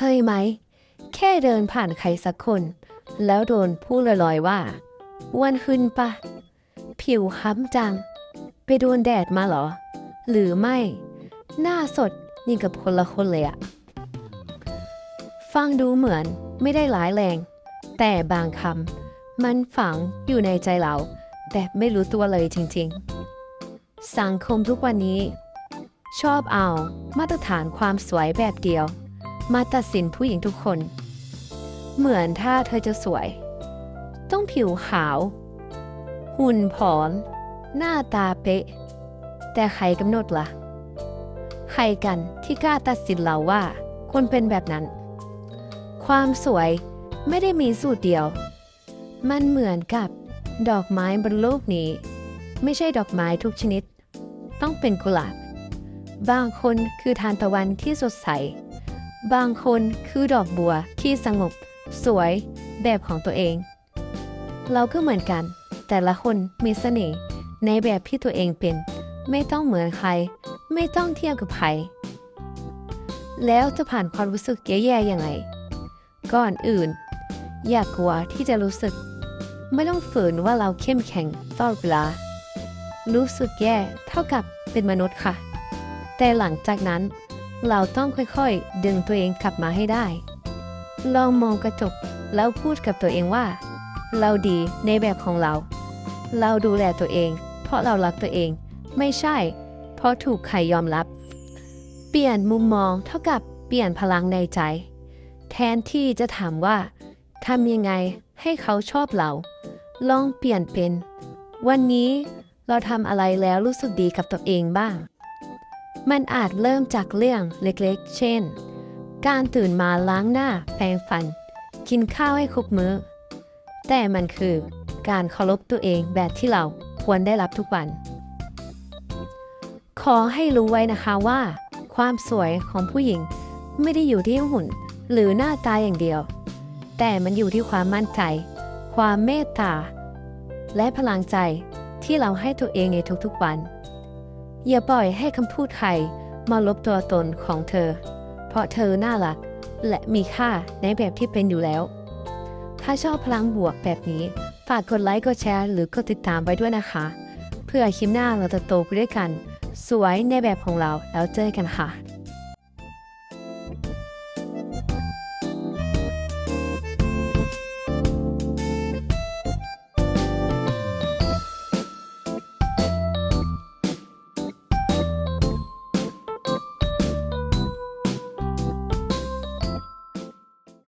เคยไหม แค่เดินผ่านใครสักคน แล้วโดนพูดลอยๆว่าอ้วนขึ้นปะ ผิวค้ำจัง ไปโดนแดดมาเหรอ หรือไม่ หน้าสดนี่กับคนละคนเลยอะฟังดูเหมือนไม่ได้ร้ายแรง แต่บางคำมันฝังอยู่ในใจเรา แบบไม่รู้ตัวเลยจริงๆ สังคมทุกวันนี้ ชอบเอามาตรฐานความสวยแบบเดียว มาตัดสินผู้หญิงทุกคน เหมือนถ้าเธอจะสวย ต้องผิวขาว หุ่นผอม หน้าตาเป๊ะ แต่ใครกำหนดละ่ะ ใครกันที่กล้าตัดสินเราว่าคนเป็นแบบนั้น ความสวยไม่ได้มีสูตรเดียว มันเหมือนกับดอกไม้บนโลกนี้ ไม่ใช่ดอกไม้ทุกชนิด ต้องเป็นกุหลาบ บางคนคือทานตะวันที่สดใส บางคนคือดอกบัวที่สงบ สวย แบบของตัวเอง เราก็เหมือนกัน แต่ละคนมีเสน่ห์ในแบบที่ตัวเองเป็น ไม่ต้องเหมือนใคร ไม่ต้องเทียบกับใคร แล้วจะผ่านความรู้สึกแย่ๆยังไง ก่อนอื่น อย่ากกลัวที่จะรู้สึก ไม่ต้องฝืนว่าเราเข้มแข็งตลอดเวลา รู้สึกแย่เท่ากับเป็นมนุษย์ค่ะ แต่หลังจากนั้น เราต้องค่อยๆ ดึงตัวเองกลับมาให้ได้ ลองมองกระจกแล้วพูดกับตัวเองว่า เราดีในแบบของเรา เราดูแลตัวเอง เพราะเรารักตัวเอง ไม่ใช่ เพราะถูกใครยอมรับ เปลี่ยนมุมมองเท่ากับเปลี่ยนพลังในใจ แทนที่จะถามว่าทำยังไงให้เขาชอบเรา ลองเปลี่ยนเป็น วันนี้เราทำอะไรแล้วรู้สึกดีกับตัวเองบ้าง มันอาจเริ่มจากเรื่องเล็กๆ เช่น การตื่นมาล้างหน้าแปรงฟัน กินข้าวให้ครบมื้อ แต่มันคือการเคารพตัวเองแบบที่เราควรได้รับทุกวัน ขอให้รู้ไว้นะคะว่า ความสวยของผู้หญิงไม่ได้อยู่ที่หุ่นหรือหน้าตาอย่างเดียว แต่มันอยู่ที่ความมั่นใจ ความเมตตา และพลังใจที่เราให้ตัวเองในทุกๆวัน อย่าปล่อยให้คำพูดใครมาลบตัวตนของเธอ เพราะเธอน่ารัก และมีค่าในแบบที่เป็นอยู่แล้ว ถ้าชอบพลังบวกแบบนี้ ฝากกดไลค์ กดแชร์ หรือกดติดตามไว้ด้วยนะคะ เพื่อคลิปหน้าเราจะโตไปด้วยกัน สวยในแบบของเราแล้วเจอกันค่ะ